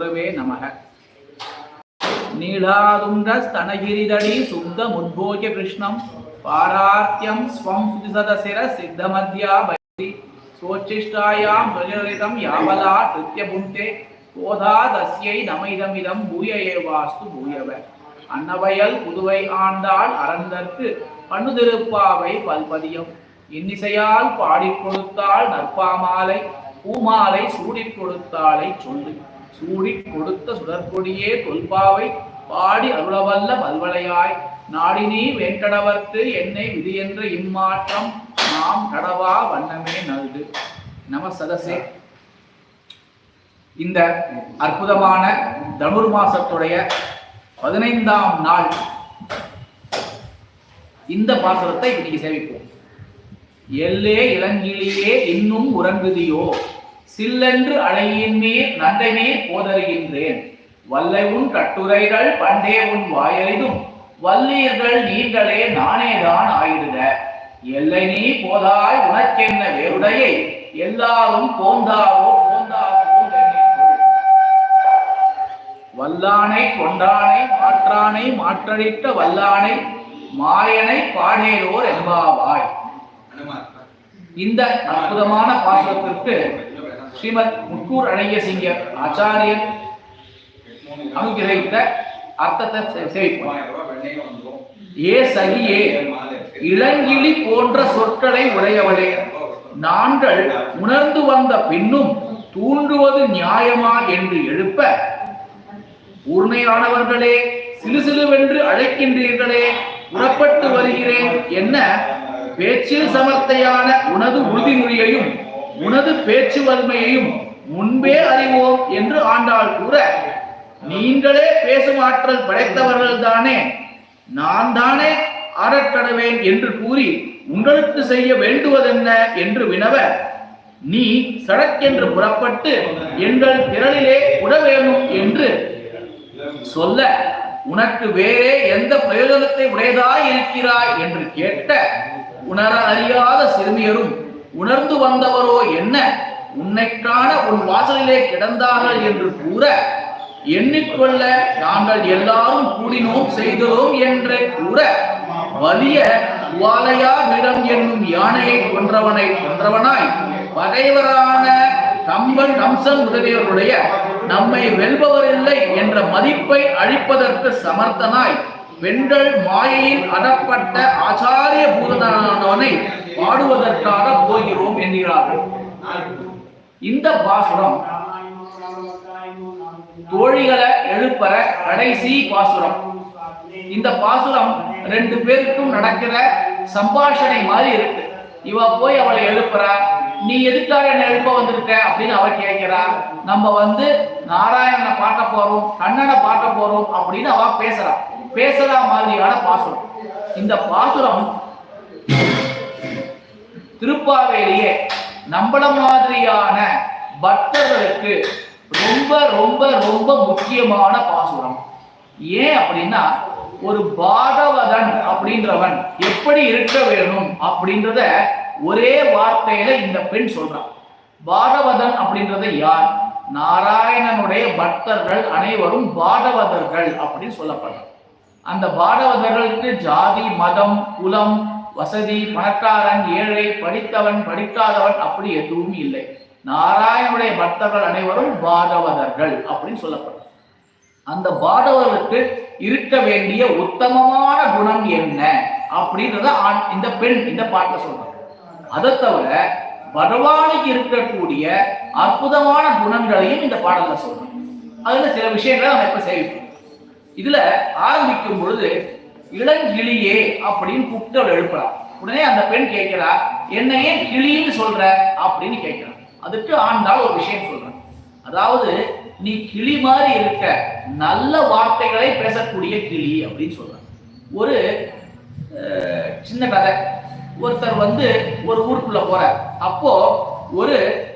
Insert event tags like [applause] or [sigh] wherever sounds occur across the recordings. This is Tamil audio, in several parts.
குருவே நமக. நீளாதுண்ட ஸ்தனகிரிதடி சுத்த முத்போஜ கிருஷ்ணம். பாரார்த்தியம் ஸ்வம் சுதிசதசிர சித்தமத்யா பைரி சோச்சிஷ்டாயாம் சுஜரிதம் யாவலா திருத்திய புண்டே கோதா தஸ்யை நமைதமிதம் பூய ஏவாஸ்து பூயவ. அன்னவயல் புதுவை ஆண்டாள் அரந்தற்கு பண்ணுதிருப்பாவை பல்பதியம். இன்னிசையால் பாடிக் கொடுத்தாள் நற்பாமாலை. பூமாலை சூடிக் கொடுத்தாளை சொல்லு. சூடி கொடுத்த சுடற்கொடியே தொல்பாவை பாடி அருளவல்ல பல்வளையாய். நாடினி வெங்கடவர்க்கு என்னை விதி என்ற இம்மாற்றம் நாம் கடவா வண்ணமே நல்கு. நம சதசே இந்த அற்புதமான தனுர் மாசத்துடைய பதினைந்தாம் நாள் இந்த பாசனத்தை இன்னைக்கு சேவிப்போம் எல்லே இளங்கிலேயே இன்னும் உறங்குதியோ? சில்லென்று அழையின் மேல் போதறுகின்றேன் போதருகின்றேன். வல்லை உன் கட்டுரைகள் பண்டே உன் வாயறிதும். வல்லீர்கள் நீங்களே நானேதான் ஆயிடுக. எல்லை நீ போதாய் உனக்கென்ன வேறுடையை? எல்லாரும் போந்தாவோ போந்தாவோ வல்லானை கொண்டானை மாற்றானை மாற்றழித்த வல்லானை மாயனை பாடேலோர் என்பாவாய். இந்த அற்புதமான பாசுரத்திற்கு ஸ்ரீமத் முக்கூர் அழகிய சிங்க ஆச்சாரியன் அனுகிரகித்த அர்த்தத்தை சேவிப்போம். ஏ சகியே இளங்கிளி போன்ற சொற்களை உடையவளே. நாங்கள் உணர்ந்து வந்த பின்னும் தூண்டுவது நியாயமா என்று எழுப்ப உண்மையானவர்களே சிலு சிலுவென்று அழைக்கின்றீர்களே புறப்பட்டு வருகிறேன் என்ன? பேச்சில் சமர்த்தையான உனது உறுதிமொழியையும் உனது பேச்சு வன்மையையும் முன்பே அறிவோம் என்று ஆண்டாள் கூற நீங்களே பேசும் ஆற்றல் படைத்தவர்கள் தானே நான் தானே ஆரக்கடவேன் என்று கூறி உங்களுக்கு செய்ய வேண்டுவதென்ன என்று வினவ நீ சடக்கென்று புறப்பட்டு எங்கள் திரளிலே உட வேணும் என்று சொல்ல உனக்கு வேறே எந்த பிரயோஜனத்தை உடையதாய் இருக்கிறாய் என்று கேட்ட உணர அறியாத சிறுமியரும் உணர்ந்து வந்தவரோ என்ன? உன்னைக்கான உன் வாசலிலே கிடந்தார்கள் என்று கூற எண்ணிக்கொள்ள நாங்கள் எல்லாரும் கூடினோம் செய்தோம் என்று கூற வலிய வாலையா நிறம் என்னும் யானையை கொன்றவனை கொன்றவனாய் பகைவரான கம்பன் கம்சன் உதவியவருடைய நம்மை வெல்பவரில்லை என்ற மதிப்பை அழிப்பதற்கு சமர்த்தனாய் பெண்கள் மாயையில் அடப்பட்ட ஆச்சாரிய பூதனானவனை பாடுவதற்காக போகிறோம் என்கிறார்கள். இந்த பாசுரம் தோழிகளை எழுப்பற கடைசி பாசுரம். இந்த பாசுரம் ரெண்டு பேருக்கும் நடக்கிற சம்பாஷணை மாதிரி இருக்கு. இவ போய் அவளை எழுப்புறா நீ எதுக்காக என்ன எழுப்ப வந்திருக்க? அப்படின்னு அவ கேட்கிறா நம்ம வந்து நாராயணனை பார்க்க போறோம் கண்ணனை பார்க்க போறோம் அப்படின்னு அவ பேசுறா. பேசுறா மாதிரியான பாசுரம். இந்த பாசுரம் திருப்பாவேலியே நம்மள மாதிரியான பக்தர்களுக்கு ரொம்ப ரொம்ப ரொம்ப முக்கியமான பாசுரம். ஏன் அப்படின்னா ஒரு பாகவதன் அப்படின்றவன் எப்படி இருக்க வேணும் அப்படின்றத ஒரே வார்த்தையில இந்த பெண் சொல்றான் பாகவதன் அப்படின்றத யார்? நாராயணனுடைய பக்தர்கள் அனைவரும் பாகவதர்கள் அப்படின்னு சொல்லப்படுறாங்க. அந்த பாகவதர்களுக்கு ஜாதி மதம் குலம் வசதி பணக்காரன் ஏழை படித்தவன் படிக்காதவன் அப்படி எதுவும் இல்லை. நாராயணனுடைய பக்தர்கள் அனைவரும் பாகவதர்கள் அப்படின்னு சொல்லப்படும் அந்த பாடவர்களுக்கு இருக்க வேண்டிய உத்தமமான குணம் என்ன அப்படின்றத ஆண்- இந்த பெண் இந்த பாட்டை சொல்றாங்க. அதை தவிர பகவானுக்கு இருக்கக்கூடிய அற்புதமான குணங்களையும் இந்த பாடல்ல சொல்றோம் அதுல சில விஷயங்களை நம்ம இப்ப சேவிப்போம் இதுல ஆரம்பிக்கும் பொழுது இளங்கிளியே அப்படின்னு கூப்பிட்டு அவள் எழுப்புறா. உடனே அந்த பெண் கேட்கிறா என்னையே கிளின்னு சொல்ற? அப்படின்னு கேட்கிறான் அதுக்கு ஆண்டாள் ஒரு விஷயம் சொல்றான். அதாவது நீ கிளி மாதிரி இருக்க நல்ல வார்த்தைகளை பேசக்கூடிய கிளி அப்படின்னு சொல்றான். ஒரு சின்ன கதை. ஒருத்தர் வந்து ஒரு ஊருக்குள்ள போறார். அப்போ ஒரு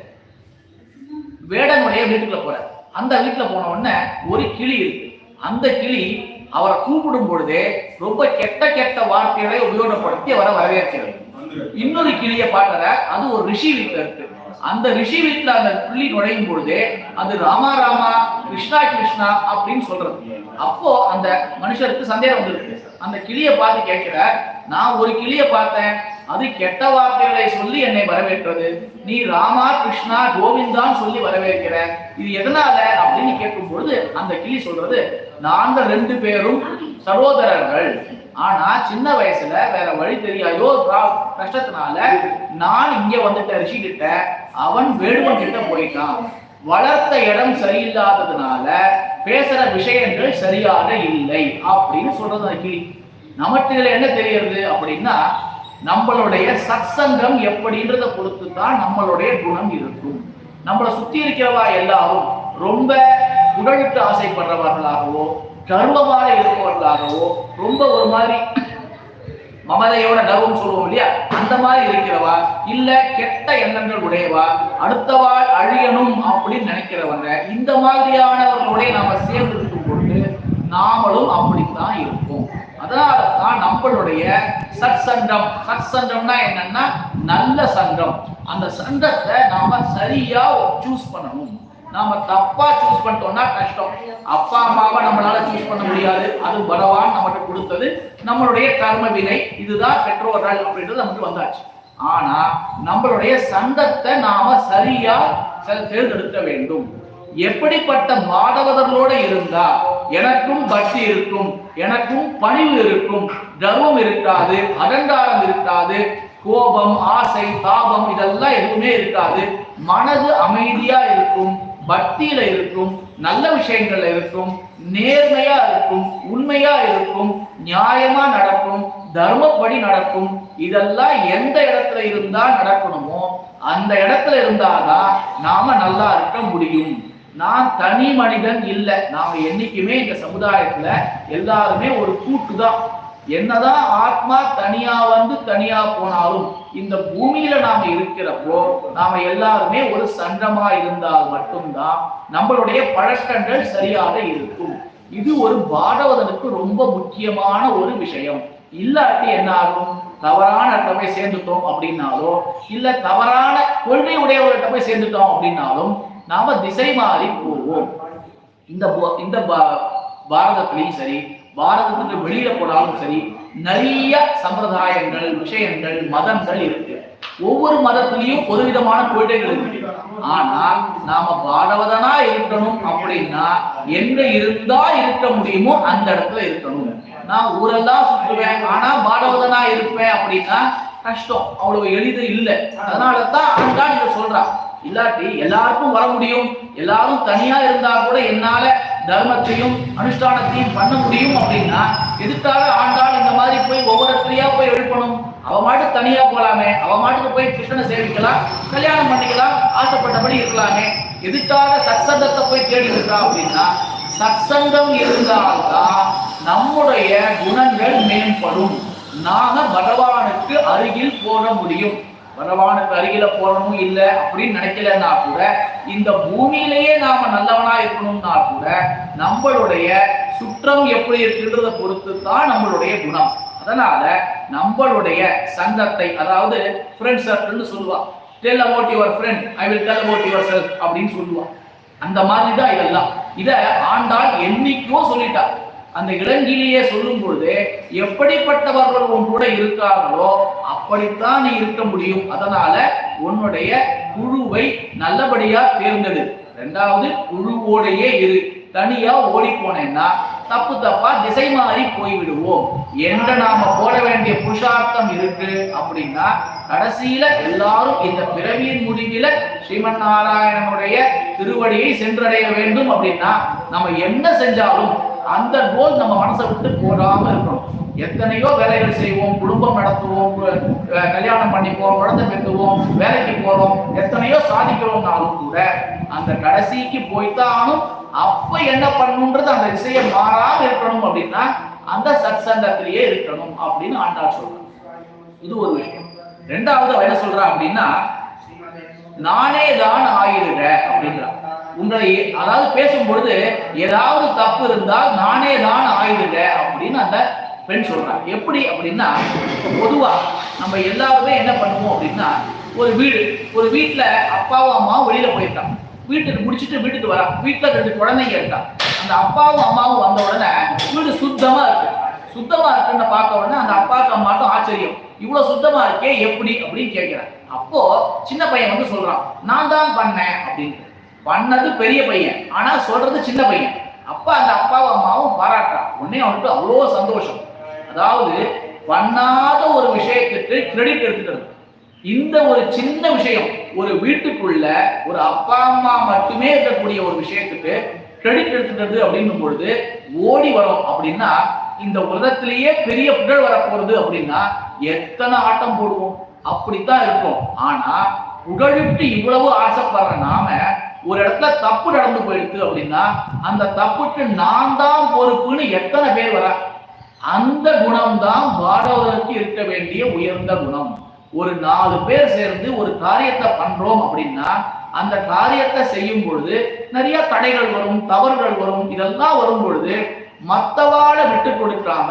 வேடனுடைய வீட்டுக்குள்ள போறார். அந்த வீட்டுல போன உடனே ஒரு கிளி இருக்கு. அந்த கிளி அவரை கூப்பிடும் பொழுதே ரொம்ப கெட்ட கெட்ட வார்த்தைகளை உபயோகப்படுத்தி அவரை வரவேற்கிறது. இன்னொரு கிளிய பாக்குற அது ஒரு ரிஷி வீட்டுல இருக்கு. அந்த ரிஷி வீட்டுல அந்த புள்ளி நுழையும் பொழுது அது ராமா ராமா கிருஷ்ணா கிருஷ்ணா அப்படின்னு சொல்றது. அப்போ அந்த மனுஷருக்கு சந்தேகம் வந்திருக்கு. அந்த கிளிய பார்த்து கேட்கிற நான் ஒரு கிளிய பார்த்தேன். அது கெட்ட வார்த்தைகளை சொல்லி என்னை வரவேற்றது. நீ ராமா கிருஷ்ணா கோவிந்தான்னு சொல்லி வரவேற்கிற. இது எதனால அப்படின்னு கேட்கும் பொழுது அந்த கிளி சொல்றது நாங்க ரெண்டு பேரும் சகோதரர்கள். ஆனா சின்ன வயசுல வேற வழி தெரியாதோ கஷ்டத்தினால நான் இங்க வந்துட்ட ரிஷி கிட்ட அவன் வேடுவன் கிட்ட போயிட்டான். வளர்த்த இடம் சரியில்லாததுனால பேசுற விஷயங்கள் சரியாக இல்லை. அப்படின்னு சொல்றது அந்த கிளி. நமக்கு இதுல என்ன தெரியறது அப்படின்னா நம்மளுடைய சத்சங்கம் எப்படின்றத பொறுத்து தான் நம்மளுடைய குணம் இருக்கும். நம்மளை சுத்தி இருக்கிறவா எல்லாரும் ரொம்ப உடலுக்கு ஆசைப்படுறவர்களாகவோ கர்வமாக இருப்பவர்களாகவோ ரொம்ப ஒரு மாதிரி [coughs] மமதையோட கர்வம் சொல்லுவோம் இல்லையா? அந்த மாதிரி இருக்கிறவா இல்ல கெட்ட எண்ணங்கள் உடையவா அடுத்தவாள் அழியணும் அப்படின்னு நினைக்கிறவங்க இந்த மாதிரியானவர்களுடைய நாம சேர்ந்து இருக்கும் பொழுது நாமளும் அப்படித்தான் இருக்கும் அதனாலதான் நம்மளுடைய சத் சங்கம் சத் சங்கம்னா என்னன்னா நல்ல சங்கம். அந்த சங்கத்தை நாம சரியா சூஸ் பண்ணணும். நாம தப்பா சூஸ் பண்ணிட்டோம்னா கஷ்டம். அப்பா அம்மாவை நம்மளால சூஸ் பண்ண முடியாது. அது பகவான் நமக்கு கொடுத்தது நம்மளுடைய கர்ம வினை. இதுதான் பெற்றோர்கள் அப்படின்றது நமக்கு வந்தாச்சு. ஆனா நம்மளுடைய சங்கத்தை நாம சரியா தேர்ந்தெடுக்க வேண்டும். எப்படிப்பட்ட மாதவதர்களோட இருந்தா எனக்கும் பக்தி இருக்கும் எனக்கும் பணிவு இருக்கும் கர்வம் இருக்காது அகங்காரம் இருக்காது கோபம் ஆசை தாபம் இதெல்லாம் எதுவுமே இருக்காது. மனது அமைதியா இருக்கும் பக்தியில இருக்கும் நல்ல விஷயங்கள்ல இருக்கும் நேர்மையா இருக்கும் உண்மையா இருக்கும் நியாயமா நடக்கும் தர்மப்படி நடக்கும் இதெல்லாம் எந்த இடத்துல இருந்தா நடக்கணுமோ அந்த இடத்துல இருந்தாதான் நாம நல்லா இருக்க முடியும். நான் தனி மனிதன் இல்லை. நாம என்னைக்குமே இந்த சமுதாயத்துல எல்லாருமே ஒரு கூட்டு தான் என்னதான் ஆத்மா தனியா வந்து தனியா போனாலும் இந்த பூமியில நாம இருக்கிறப்போ நாம எல்லாருமே ஒரு சங்கமா இருந்தால் மட்டும்தான் நம்மளுடைய பழக்கங்கள் சரியாக இருக்கும். இது ஒரு பாகவதனுக்கு ரொம்ப முக்கியமான ஒரு விஷயம். இல்லாட்டி என்ன ஆகும்? தவறான இடத்துல போய் சேர்ந்துட்டோம் அப்படின்னாலோ இல்ல தவறான கொள்கை உடையவர்கிட்ட போய் சேர்ந்துட்டோம் அப்படின்னாலும் நாம திசை மாறி போவோம். இந்த இந்த பா- பாரதத்திலையும் சரி பாரதத்துக்கு வெளியில போனாலும் சரி நிறைய சம்பிரதாயங்கள் விஷயங்கள் மதங்கள் இருக்கு. ஒவ்வொரு மதத்திலையும் ஒரு விதமான கொள்கைகள் இருக்கு. ஆனா நாம பாரவதனா இருக்கணும் அப்படின்னா எங்க இருந்தா இருக்க முடியுமோ அந்த இடத்துல இருக்கணும். நான் ஊரெல்லாம் சுற்றுவேன் ஆனா பாரவதனா இருப்பேன் அப்படின்னா கஷ்டம். அவ்வளவு எளிது இல்லை. அதனால தான் நீங்க சொல்றா. சொல்றான் இல்லாட்டி எல்லாருக்கும் வர முடியும். எல்லாரும் தனியா இருந்தா கூட என்னால தர்மத்தையும் அனுஷ்டானத்தையும் பண்ண முடியும் அப்படின்னா எதுக்காக ஆண்டாள் இந்த மாதிரி போய் ஒவ்வொருத்தரையா போய் எழுப்பணும் அவ மாட்டு தனியா போலாமே. அவ மாட்டுக்கு போய் கிருஷ்ணனை சேவிக்கலாம் கல்யாணம் பண்ணிக்கலாம் ஆசைப்பட்டபடி இருக்கலாமே. எதுக்காக சத்சங்கத்தை போய் தேடி இருக்கா அப்படின்னா சத்சங்கம் இருந்தால்தான் நம்முடைய குணங்கள் மேம்படும். நாம பகவானுக்கு அருகில் போக முடியும். பகவானுக்கு அருகில போறணும் இல்லை அப்படின்னு நினைக்கலன்னா கூட இந்த பூமியிலேயே நாம நல்லவனா இருக்கணும்னா கூட நம்மளுடைய சுற்றம் எப்படி இருக்குன்றத பொறுத்து தான் நம்மளுடைய குணம். அதனால நம்மளுடைய சங்கத்தை அதாவது ஃப்ரெண்ட் சர்க்கிள்னு சொல்லுவான் tell about your friend I will tell about yourself அப்படின்னு சொல்லுவான் அந்த மாதிரி தான் இதெல்லாம். இதை ஆண்டாள் என்னைக்கும் சொல்லிட்டா. அந்த இளங்கிலேயே சொல்லும் பொழுது எப்படிப்பட்டவர்கள் உன் கூட இருக்காங்களோ அப்படித்தான் நீ இருக்க முடியும். அதனால உன்னுடைய குழுவை நல்லபடியா தேர்ந்தெடு. ரெண்டாவது குழுவோடையே இரு. தனியா ஓடி போனேன்னா தப்பு தப்பா திசை மாறி போய்விடுவோம். என்ற நாம போட வேண்டிய புருஷார்த்தம் இருக்கு அப்படின்னா கடைசியில எல்லாரும் இந்த பிறவியின் முடிவில ஸ்ரீமன் நாராயணனுடைய திருவடியை சென்றடைய வேண்டும் அப்படின்னா நம்ம என்ன செஞ்சாலும் அந்த கோல் நம்ம மனசை விட்டு போடாம இருக்கணும். எத்தனையோ வேலைகள் செய்வோம் குடும்பம் நடத்துவோம் கல்யாணம் பண்ணிப்போம் குழந்தை பெற்றுவோம் வேலைக்கு போறோம் எத்தனையோ சாதிக்கிறோம்னாலும் கூட அந்த கடைசிக்கு போய்த்தானும் அப்ப என்ன பண்ணணுன்றது அந்த விஷயம் மாறாம இருக்கணும் அப்படின்னா அந்த சத்சங்கத்திலேயே இருக்கணும் அப்படின்னு ஆண்டாள் சொல்றான். இது ஒரு விஷயம். ரெண்டாவது என்ன சொல்றா அப்படின்னா நானே தான் ஆகிடுக அப்படின்றான் உங்களை அதாவது பேசும்பொழுது ஏதாவது தப்பு இருந்தால் நானே தான் ஆயிடுறேன் அப்படின்னு அந்த பெண் சொல்றான். எப்படி அப்படின்னா பொதுவா நம்ம எல்லாருமே என்ன பண்ணுவோம் அப்படின்னா ஒரு வீடு ஒரு வீட்டுல அப்பாவும் அம்மாவும் வெளியில போயிட்டான் வீட்டுக்கு முடிச்சிட்டு வீட்டுக்கு வரான் வீட்டுல ரெண்டு குழந்தைங்க இருக்கான் அந்த அப்பாவும் அம்மாவும் வந்த உடனே வீடு சுத்தமா இருக்கு. சுத்தமா இருக்குன்னு பார்க்க உடனே அந்த அப்பாவுக்கு அம்மாட்டும் ஆச்சரியம். இவ்வளவு சுத்தமா இருக்கே எப்படி? அப்படின்னு கேட்கிறேன் அப்போ சின்ன பையன் வந்து சொல்றான் நான் தான் பண்ணேன் அப்படின்னு. பண்ணது பெரிய பையன் ஆனா சொல்றது சின்ன பையன். அப்ப அந்த அப்பாவும் அம்மாவும் பாராட்டுறான் உடனே அவனுக்கு அவ்வளோ சந்தோஷம். அதாவது பண்ணாத ஒரு விஷயத்துக்கு கிரெடிட் எடுத்துக்கிறது. இந்த ஒரு சின்ன விஷயம் ஒரு வீட்டுக்குள்ள ஒரு அப்பா அம்மா மட்டுமே இருக்கக்கூடிய ஒரு விஷயத்துக்கு கிரெடிட் எடுத்துக்கிறது அப்படின்னும் பொழுது ஓடி வரும். அப்படின்னா இந்த உலகத்திலேயே பெரிய புகழ் வரப்போறது அப்படின்னா எத்தனை ஆட்டம் போடுவோம்? அப்படித்தான் இருக்கும். ஆனா புகழுக்கு இவ்வளவு ஆசைப்படுற நாம ஒரு இடத்துல தப்பு நடந்து போயிடுது அப்படின்னா அந்த தப்புக்கு நான் தான் பொறுப்புன்னு எத்தனை பேர் வரா? அந்த குணம் தான் பாடவருக்கு இருக்க வேண்டிய உயர்ந்த குணம். ஒரு நாலு பேர் சேர்ந்து ஒரு காரியத்தை பண்றோம் அப்படின்னா அந்த காரியத்தை செய்யும் பொழுது நிறைய தடைகள் வரும் தவறுகள் வரும் இதெல்லாம் வரும் பொழுது மத்தவாழ விட்டு கொடுக்காம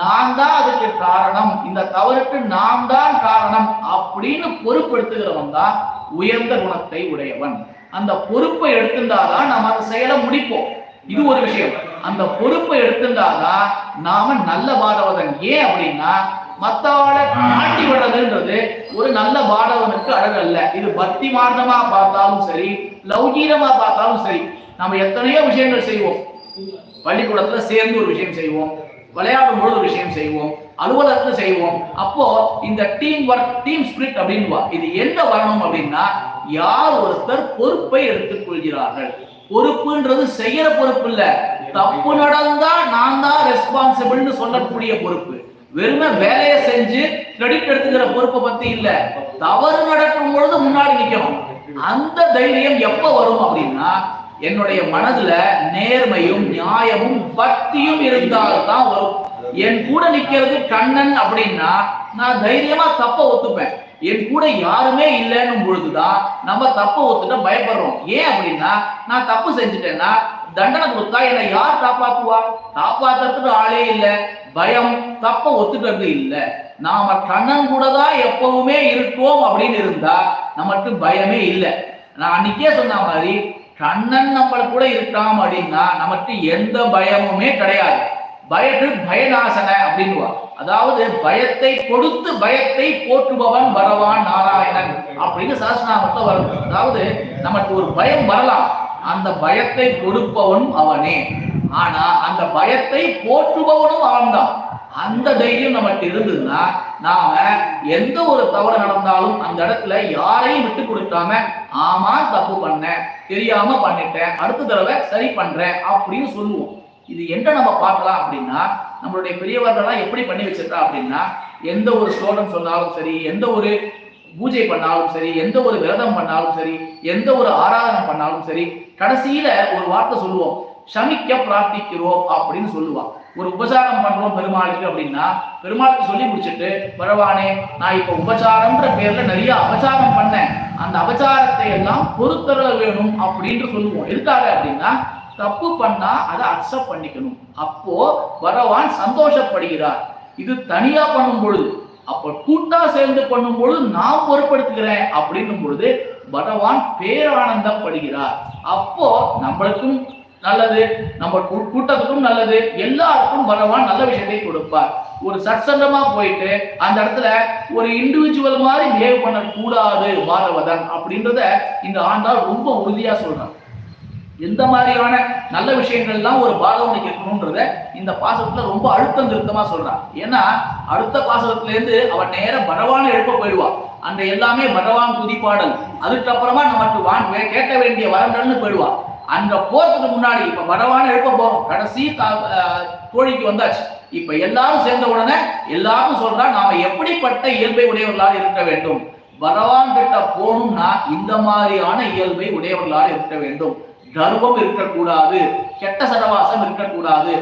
நான் தான் அதுக்கு காரணம் இந்த தவறுக்கு நான் தான் காரணம் அப்படின்னு பொறுப்பெடுத்துகிறவன் தான் உயர்ந்த குணத்தை உடையவன். அந்த பொறுப்பை எடுத்திருந்தாதான் நம்ம அந்த செயலை முடிப்போம். இது ஒரு விஷயம். அந்த பொறுப்பை எடுத்திருந்தாதான் நாம நல்ல பாடவதன் ஏன் அப்படின்னா மத்தவாளை காட்டி விடுறதுன்றது ஒரு நல்ல பாடவனுக்கு அழகு அல்ல. இது பக்தி மார்க்கமா பார்த்தாலும் சரி லௌகீனமா பார்த்தாலும் சரி நம்ம எத்தனையோ விஷயங்கள் செய்வோம். பள்ளிக்கூடத்துல சேர்ந்து ஒரு விஷயம் செய்வோம் விளையாடும் பொழுது ஒரு விஷயம் செய்வோம் அலுவலகத்துல செய்வோம். அப்போ இந்த டீம் ஒர்க் டீம் ஸ்பிரிட் அப்படின்வா இது என்ன வரணும் அப்படின்னா யார் ஒருத்தர் பொறுப்பை எடுத்துக்கொள்கிறார்கள்? பொறுப்புன்றது செய்யற பொறுப்பு இல்ல. தப்பு நடந்தா நான் தான் ரெஸ்பான்சிபிள்னு சொல்லக்கூடிய பொறுப்பு. வெறுமை வேலையை செஞ்சு கிரெடிட் எடுத்துக்கிற பொறுப்பை பத்தி இல்ல. தவறு நடக்கும் பொழுது முன்னாடி நிக்கணும். அந்த தைரியம் எப்ப வரும் அப்படின்னா என்னுடைய மனதுல நேர்மையும் நியாயமும் பக்தியும் இருந்தால்தான் வரும். என் கூட நிக்கிறது கண்ணன் அப்படின்னா நான் தைரியமா தப்ப ஒத்துப்பேன். என் கூட யாருமே இல்லைன்னும் பொழுதுதான் நம்ம தப்ப ஒத்துட்ட பயப்படுறோம். ஏன் அப்படின்னா நான் தப்பு செஞ்சுட்டேன்னா தண்டனை கொடுத்தா என்னை யார் காப்பாத்துவா? காப்பாத்துறதுக்கு ஆளே இல்ல. பயம் தப்ப ஒத்துக்கிறது இல்ல. நாம கண்ணன் கூட தான் எப்பவுமே இருக்கோம் அப்படின்னு இருந்தா நமக்கு பயமே இல்லை. நான் அன்னைக்கே சொன்ன மாதிரி கண்ணன் நம்மள கூட இருக்காம அப்படின்னா நமக்கு எந்த பயமுமே கிடையாது. பயத்து பயநாசன அப்படின்வா அதாவது பயத்தை கொடுத்து பயத்தை போற்றுபவன் வரவான் நாராயணன் அப்படின்னு சரஸ்நாமத்துல வரும் அதாவது நமக்கு ஒரு பயம் வரலாம். அந்த பயத்தை கொடுப்பவனும் அவனே. ஆனா அந்த பயத்தை போற்றுபவனும் அவன்தான். அந்த தைரியம் நமக்கு இருந்ததுன்னா நாம எந்த ஒரு தவறு நடந்தாலும் அந்த இடத்துல யாரையும் விட்டு கொடுக்காம ஆமா தப்பு பண்ணேன் தெரியாம பண்ணிட்டேன் அடுத்த தடவை சரி பண்றேன் அப்படின்னு சொல்லுவோம். இது என்ன நம்ம பார்க்கலாம் அப்படின்னா நம்மளுடைய பெரியவர்கள்லாம் எப்படி பண்ணி வச்சிருக்கா அப்படின்னா எந்த ஒரு ஸ்லோகம் சொன்னாலும் சரி எந்த ஒரு பூஜை பண்ணாலும் சரி எந்த ஒரு விரதம் பண்ணாலும் சரி எந்த ஒரு ஆராதனை பண்ணாலும் சரி கடைசியில ஒரு வார்த்தை சொல்லுவோம். சமிக்க பிரார்த்திக்கிறோம் அப்படின்னு சொல்லுவான் ஒரு உபசாரம் பண்றோம் பெருமாளுக்கு அப்படின்னா பெருமாளுக்கு சொல்லி முடிச்சுட்டு பரவானே நான் இப்ப உபசாரம்ன்ற பேர்ல நிறைய அபச்சாரம் பண்ணேன். அந்த அபச்சாரத்தை எல்லாம் பொறுத்தர வேணும் அப்படின்ட்டு சொல்லுவோம். எதுக்காக அப்படின்னா தப்பு பண்ணா அதை அக்செப்ட் பண்ணிக்கணும். அப்போ பகவான் சந்தோஷப்படுகிறார். இது தனியா பண்ணும் பொழுது. அப்ப கூட்டா சேர்ந்து பண்ணும் பொழுது நான் பொறுப்படுத்துகிறேன் அப்படின்னும் பொழுது பகவான் பேரானந்தப்படுகிறார். அப்போ நம்மளுக்கும் நல்லது நம்ம கூட்டத்துக்கும் நல்லது எல்லாருக்கும் பகவான் நல்ல விஷயத்தை கொடுப்பார். ஒரு சத்சங்கமா போயிட்டு அந்த இடத்துல ஒரு இண்டிவிஜுவல் மாதிரி பிஹேவ் பண்ணக்கூடாது பாரவதன் அப்படின்றத இந்த ஆண்டால் ரொம்ப உறுதியா சொல்றான். எந்த மாதிரியான நல்ல விஷயங்கள்லாம் ஒரு பாகவனுக்கு இருக்கணும்ன்றத இந்த பாசத்துல ரொம்ப அழுத்தம் திருத்தமா சொல்றான். ஏன்னா அடுத்த பாசகத்துல இருந்து அவன் நேர பகவானை எழுப்ப போயிடுவான் அந்த எல்லாமே பகவான் துதிப்பாடல் அதுக்கப்புறமா நமக்கு வான் வே- கேட்க வேண்டிய வரங்கள்னு போயிடுவான் அந்த போறதுக்கு முன்னாடி இப்ப பகவானை எழுப்ப போறோம். கடைசி தா- தோழிக்கு வந்தாச்சு. இப்ப எல்லாரும் சேர்ந்த உடனே எல்லாரும் சொல்றா நாம எப்படிப்பட்ட இயல்பை உடையவர்களாக இருக்க வேண்டும்? பகவான் கிட்ட போகணும்னா இந்த மாதிரியான இயல்பை உடையவர்களாக இருக்க வேண்டும். கர்வம் இருக்கக்கூடாது கெட்ட சடவாசம் இருக்கக்கூடாது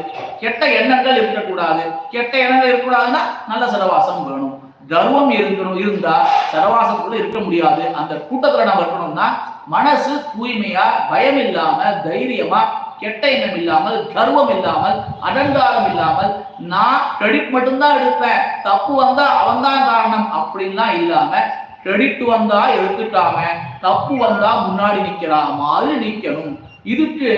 கெட்ட எண்ணங்கள் இருக்கக்கூடாது. கெட்ட எண்ணங்கள் இருக்கக்கூடாதுன்னா நல்ல சடவாசம் வேணும். கர்வம் இருக்கணும் இருந்தா சரவாசத்துக்குள்ள இருக்க முடியாது. அந்த கூட்டத்துல நம்ம இருக்கணும்னா மனசு தூய்மையா பயம் இல்லாம தைரியமா கெட்ட எண்ணம் இல்லாமல் கர்வம் இல்லாமல் அடங்காரம் இல்லாமல் நான் கிரெடிட் மட்டும்தான் எடுப்பேன் தப்பு வந்தா அவன் தான் காரணம் அப்படின்லாம் இல்லாம கிரெடிட் வந்தா எடுத்துட்டாம தப்பு வந்தா முன்னாடி நிக்கிறா மாதிரி நிக்கணும். இதுக்கு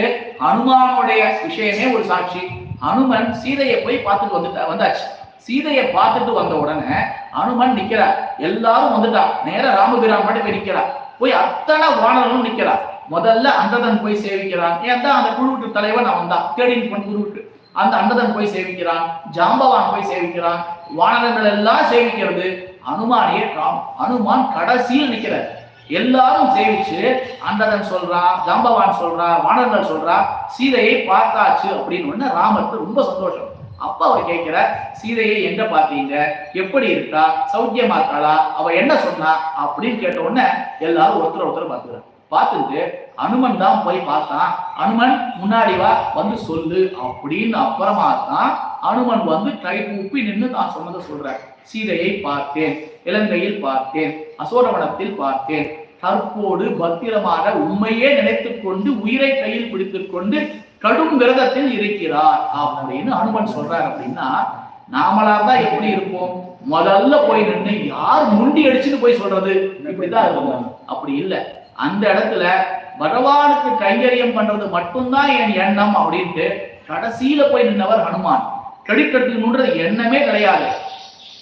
அனுமானுடைய விஷயமே ஒரு சாட்சி. அனுமன் சீதையை போய் பார்த்துட்டு வந்துட்டா வந்தாச்சு. சீதையை பார்த்துட்டு வந்த உடனே அனுமன் நிக்கிறார் எல்லாரும் வந்துட்டா. நேர ராமபிரான் மட்டும் போய் நிக்கிறா போய் அத்தனை வானர்களும் நிக்கிறா முதல்ல அந்ததன் போய் சேவிக்கிறான். ஏன் தான் அந்த குழுவுக்கு தலைவன் அவன் தான் கேடின் பண் குருவுக்கு. அந்த அண்டதன் போய் சேவிக்கிறான். ஜாம்பவான் போய் சேவிக்கிறான். வானரங்கள் எல்லாம் சேவிக்கிறது. அனுமானையே ராம் அனுமான் கடைசியில் நிற்கிறார் எல்லாரும் சேவிச்சு அந்தகன் சொல்றா ஜம்பவான் சொல்றா வானர்கள் சொல்றா சீதையை பார்த்தாச்சு அப்படின்னு உடனே ராமருக்கு ரொம்ப சந்தோஷம். அப்ப அவர் கேட்கிறார் சீதையை எங்க பார்த்தீங்க? எப்படி இருக்கா? சௌக்கியமா இருக்காளா? அவ என்ன சொன்னா? அப்படின்னு கேட்ட உடனே எல்லாரும் ஒருத்தர் ஒருத்தர் பார்த்துக்கிறார் பார்த்துட்டு அனுமன் தான் போய் பார்த்தான். அனுமன் முன்னாடி வா வந்து சொல்லு அப்படின்னு அப்புறமா தான் அனுமன் வந்து கை கூப்பி நின்று தான் சொன்னதை சொல்றார். சீதையை பார்த்தேன் இலங்கையில் பார்த்தேன் அசோரவனத்தில் பார்த்தேன். தற்போது பத்திரமாக உண்மையே நினைத்துக் கொண்டு உயிரை கையில் பிடித்துக் கொண்டு கடும் விரதத்தில் இருக்கிறார் அப்படின்னு அனுமன் சொல்றார் அப்படின்னா நாமளா தான் எப்படி இருப்போம்? முதல்ல போய் நின்று யார் முண்டி அடிச்சுட்டு போய் சொல்றது? இப்படிதான் இருக்கும் அப்படி இல்லை. அந்த இடத்துல பகவானுக்கு கைங்கரியம் பண்றது மட்டும்தான் என் எண்ணம் அப்படின்ட்டு கடைசியில போய் நின்றவர் ஹனுமான். கடிக்கட்டுன்றது எண்ணமே கிடையாது.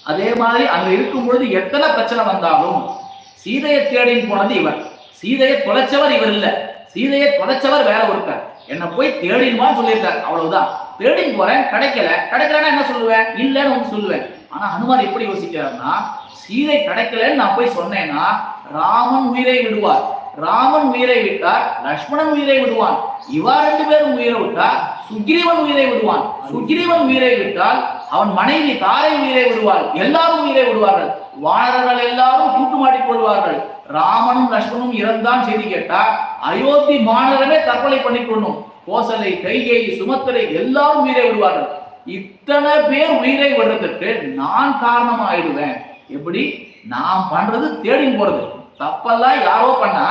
அதே மாதிரி அங்க இருக்கும் பொழுது எத்தனை பிரச்சனை வந்தாலும் சீதையை தேடின்னு போனது இவர். சீதையை தொலைச்சவர் இவர் இல்ல. சீதையை தொலைச்சவர் வேற ஒருத்தர். என்ன போய் தேடினுமான்னு சொல்லியிருக்கார். அவ்வளவுதான். தேடின்னு போறேன் கிடைக்கல. கிடைக்கலன்னா என்ன சொல்லுவேன்? இல்லைன்னு ஒன்று சொல்லுவேன். ஆனா அனுமார் எப்படி யோசிக்கிறார்னா சீதை கிடைக்கலன்னு நான் போய் சொன்னேன்னா ராமன் உயிரை விடுவார். ராமன் உயிரை விட்டார் லக்ஷ்மணன் உயிரை விடுவான். இவா ரெண்டு பேரும் உயிரை விட்டார் சுக்ரீவன் உயிரை விடுவான். சுக்ரீவன் உயிரை விட்டால் அவன் மனைவி தாரை உயிரை விடுவாள். எல்லாரும் உயிரை விடுவார்கள். வானரர்கள் எல்லாரும் கூட்டுமாடிக் கொள்வார்கள். ராமனும் லக்ஷ்மணும் இறந்தான் செய்தி கேட்டா அயோத்தி மாநகரமே தற்கொலை பண்ணிக்கொள்ளும் கோசலை கைகை சுமத்தரை எல்லாரும் உயிரை விடுவார்கள். இத்தனை பேர் உயிரை விடுறதுக்கு நான் காரணமாயிடுவேன். எப்படி? நான் பண்றது தேடி போறது. தப்பெல்லாம் யாரோ பண்ணா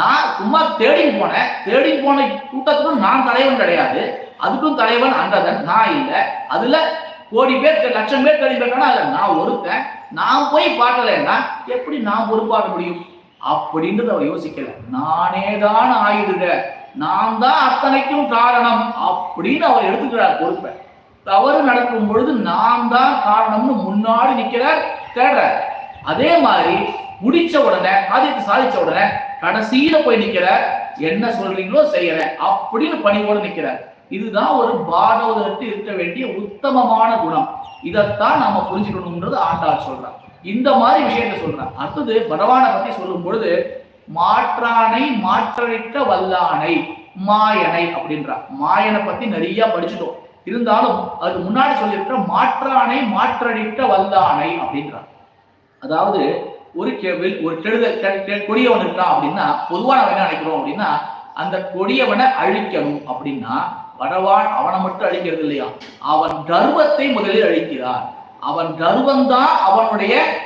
நான் சும்மா தேடி போனேன். தேடி போன கூட்டத்துக்கும் நான் தலைவன் கிடையாது. அதுக்கும் தலைவன் அண்டதன் நான் இல்லை. அதுல கோடி பேர் லட்சம் பேர் தேடி போயிருக்கானா அதுல நான் ஒருத்தன். நான் போய் பாட்டலைன்னா எப்படி நான் பொறுப்பாக முடியும்? அப்படின்றது அவர் யோசிக்கல. நானே தான் ஆயிடுக நான் தான் அத்தனைக்கும் காரணம் அப்படின்னு அவர் எடுத்துக்கிறார் பொறுப்பை. தவறு நடக்கும் பொழுது நான் தான் காரணம்னு முன்னாடி நிற்கிறார் தேடுறார். அதே மாதிரி முடிச்ச உடனே காரியத்தை சாதிச்ச உடனே கடைசியில போய் நிக்கிற என்ன சொல்றீங்களோ செய்யறேன் அப்படின்னு பணிவோடு நிக்கிறார் இதுதான் ஒரு பாகவதற்கு இருக்க வேண்டிய உத்தமமான குணம். இதைத்தான் நாம புரிஞ்சுக்கணும்ன்றது ஆண்டாள் சொல்றான். இந்த மாதிரி விஷயத்தை சொல்றான். அடுத்தது பகவானை பத்தி சொல்லும் பொழுது மாற்றானை மாற்றழித்த வல்லானை மாயனை அப்படின்றான். மாயனை பத்தி நிறைய படிச்சுட்டோம். இருந்தாலும் அதுக்கு முன்னாடி சொல்லியிருக்கிற மாற்றானை மாற்றழித்த வல்லானை அப்படின்றான். அதாவது ஒரு கெ- ஒரு கெடுதல் கொடியவன் இருக்கான் அப்படின்னா பொதுவாக நம்ம என்ன நினைக்கிறோம் அப்படின்னா அந்த கொடியவனை அழிக்கணும். அப்படின்னா பகவான் அவனை மட்டும் அழிக்கிறது இல்லையா? அவன் கர்வத்தை முதலில் அழிக்கிறான். அவன் கர்வம்தான் அவனுடைய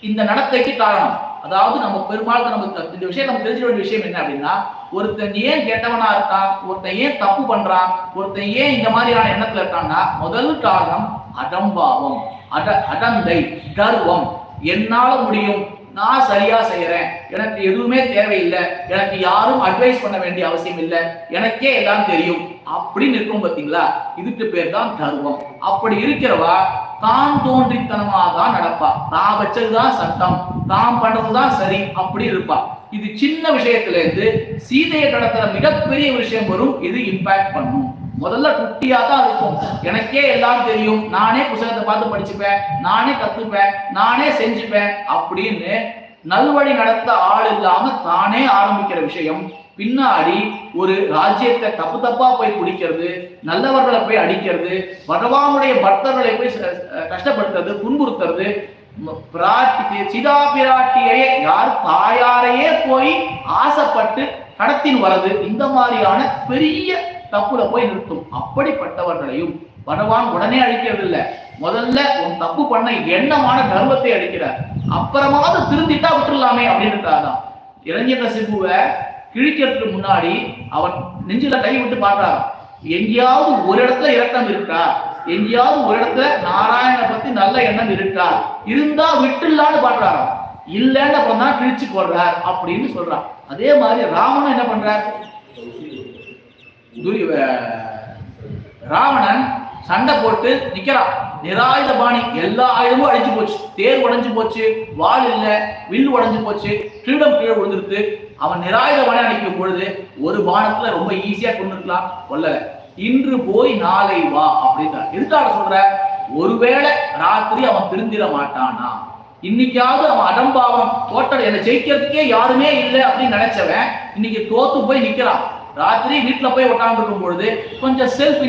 இந்த நடத்தைக்கு காரணம். அதாவது நம்ம பெரும்பாலும் நமக்கு இந்த விஷயம் நம்ம தெரிஞ்ச வேண்டிய விஷயம் என்ன அப்படின்னா ஒருத்தன் ஏன் கெட்டவனா இருக்கான் ஒருத்தன் ஏன் தப்பு பண்றான் ஒருத்தன் ஏன் இந்த மாதிரியான எண்ணத்துல இருக்கான்னா முதல் காரணம் அடம்பாவம். அட அடந்தை கர்வம் என்னால முடியும். நான் சரியா செய்யறேன். எனக்கு எதுவுமே தேவையில்லை. எனக்கு யாரும் அட்வைஸ் பண்ண வேண்டிய அவசியம் இல்லை. எனக்கே எல்லாம் தெரியும். அப்படின்னு இருக்கும் பாத்தீங்களா இதுக்கு பேர் தான் தர்மம். அப்படி இருக்கிறவா தான் தோன்றித்தனமா தான் நடப்பா. தான் வச்சதுதான் சட்டம். தான் பண்றதுதான் சரி அப்படி இருப்பா. இது சின்ன விஷயத்துல இருந்து சீதையை கடத்துற மிகப்பெரிய விஷயம் வரும். இது இம்பாக்ட் பண்ணும். முதல்ல குட்டியா தான் இருக்கும். எனக்கே எல்லாம் தெரியும். நானே புத்தகத்தை பார்த்து படிச்சுப்பேன். நானே கத்துப்பேன். நானே செஞ்சுப்பேன். அப்படின்னு நல்வழி நடத்த ஆள் இல்லாம தானே ஆரம்பிக்கிற விஷயம். பின்னாடி ஒரு ராஜ்யத்தை தப்பு தப்பா போய் பிடிக்கிறது நல்லவர்களை போய் அடிக்கிறது பகவானுடைய பக்தர்களை போய் கஷ்டப்படுத்துறது துன்புறுத்துறது பிராட்டி சிதா பிராட்டியையே யார் தாயாரையே போய் ஆசைப்பட்டு கடத்தின் வரது இந்த மாதிரியான பெரிய தப்புல போய் நிறுத்தும் அப்படிப்பட்டவர்களையும் பகவான் உடனே அழிக்கிறதில்லை முதல்ல உன் தப்பு பண்ண எண்ணமான கர்வத்தை அழிக்கிறார் அப்புறமாவது திருந்திட்டா விட்டுடலாமே அப்படின்னுட்டாதான் இளைஞர் சிம்புவை கிழிக்கிறதுக்கு முன்னாடி அவன் நெஞ்சில கை விட்டு பாக்குறாரு எங்கேயாவது ஒரு இடத்துல இரக்கம் இருக்கா? எங்கேயாவது ஒரு இடத்துல நாராயணனை பத்தி நல்ல எண்ணம் இருக்கா? இருந்தா விட்டுலான்னு பாடுறாராம் இல்லைன்னு அப்புறம் தான் கிழிச்சு போடுறார் அப்படின்னு சொல்றான். அதே மாதிரி ராமன் என்ன பண்றார்? துரி- ராவணன் சண்டை போட்டு நிக்கிறான். நிராயுத பாணி எல்லா ஆயுதமும் அழிஞ்சு போச்சு. தேர் உடைஞ்சு போச்சு வாள் இல்ல வில் உடைஞ்சு போச்சு கிரீடம் கீழே விழுந்துருது அவன் நிராயுத பாணி அடிக்கும் பொழுது ஒரு பானத்துல ரொம்ப ஈஸியா கொண்டிருக்கலாம். கொல்லல. இன்று போய் நாளை வா அப்படின்றான். எதுக்காக சொல்ற? ஒருவேளை ராத்திரி அவன் திருந்திட மாட்டானா? இன்னைக்காவது அவன் அடம்பாவம் தோட்டல் என்னை ஜெயிக்கிறதுக்கே யாருமே இல்லை அப்படின்னு நினைச்சவன் இன்னைக்கு தோத்து போய் நிக்கிறான். ராத்திரி வீட்டில் போய் உட்கார்ந்துருக்கும் பொழுது கொஞ்சம் செல்ஃப்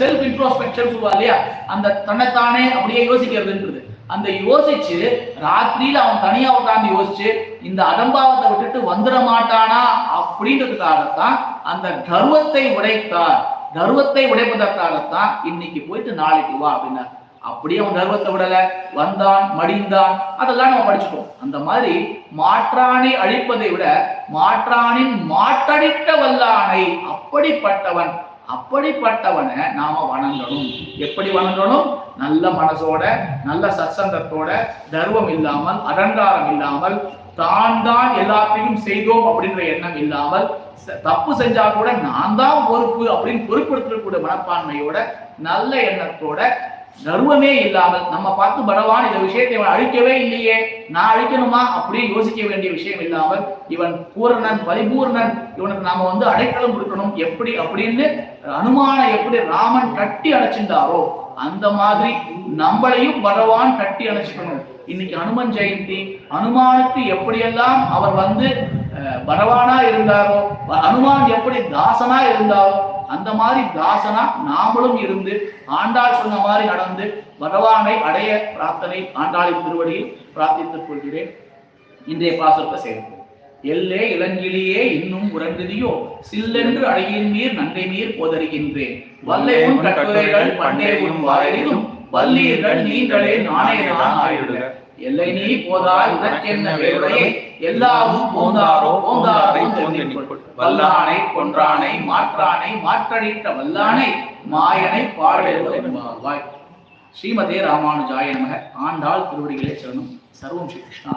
செல்ஃப் இன்ட்ரோஸ்பெக்ஷன் சொல்லுவா இல்லையா? அந்த தன்னைத்தானே அப்படியே யோசிக்கிறதுன்றது. அந்த யோசிச்சு ராத்திரியில அவன் தனியா உட்காந்து யோசிச்சு இந்த அடம்பாவத்தை விட்டுட்டு வந்துட மாட்டானா அப்படின்றதுக்காகத்தான் அந்த கர்வத்தை உடைத்தார். கர்வத்தை உடைப்பதற்காகத்தான் இன்னைக்கு போயிட்டு நாளைக்கு வா அப்படின்னார். அப்படியே அவன் கர்வத்தை விடல. வந்தான் மடிந்தான் அதெல்லாம் நம்ம படிச்சுட்டோம். அந்த மாதிரி மாற்றானை அழிப்பதை விட மாற்றானின் மாற்றடித்த வல்லானை அப்படிப்பட்டவன் அப்படிப்பட்டவனை நாம வணங்கணும். எப்படி வணங்கணும்? நல்ல மனசோட நல்ல சத்சங்கத்தோட கர்வம் இல்லாமல் அலங்காரம் இல்லாமல் தான் தான் எல்லாத்தையும் செய்தோம் அப்படின்ற எண்ணம் இல்லாமல் தப்பு செஞ்சா கூட நான் தான் பொறுப்பு அப்படின்னு பொறுப்படுத்தக்கூடிய மனப்பான்மையோட நல்ல எண்ணத்தோட கர்வமே இல்லாமல் நம்ம பார்த்து பகவான் இந்த விஷயத்தை இவன் அழிக்கவே இல்லையே நான் அழிக்கணுமா அப்படியே யோசிக்க வேண்டிய விஷயம் இல்லாமல் இவன் பூரணன் பரிபூர்ணன் இவனுக்கு நாம வந்து அடைக்கலம் கொடுக்கணும். எப்படி அப்படின்னு அனுமான எப்படி ராமன் கட்டி அணைச்சிருந்தாரோ அந்த மாதிரி நம்மளையும் பகவான் கட்டி அணைச்சிக்கணும். இன்னைக்கு அனுமன் ஜெயந்தி அனுமானுக்கு எப்படியெல்லாம் அவர் வந்து அஹ், பகவானா இருந்தாரோ அனுமான் எப்படி தாசனா இருந்தாரோ அந்த மாதிரி தாசனா நாமளும் இருந்து ஆண்டாள் சொன்ன மாதிரி நடந்து பகவானை அடைய பிரார்த்தனை ஆண்டாளின் திருவடியில் பிரார்த்தித்துக் கொள்கிறேன். இன்றைய பாசத்தை சேர்ப்போம். எல்லே இளங்கிளியே இன்னும் உறங்குதியோ சில்லென்று அழகின் நீர் நங்கை நீர் போதருகின்றேன். வல்லை உன் கட்டுரைகள் பண்டே உன் வாயிலும் வல்லீர்கள் நீங்களே நானே நான் ஆயிடுக எல்லை நீ போதாய் உனக்கென்ன வேலையை எல்லாரும் போந்தாரோ? போந்தாரோ தெரிந்துகொள். வல்லானை கொன்றானை மாற்றானை மாற்றடித்த வல்லானை மாயனை பாடல்வாய் ஸ்ரீமதே ராமானுஜாய நமக. ஆண்டாள் திருவடிகளே சரணம் சர்வம் ஸ்ரீ கிருஷ்ணா.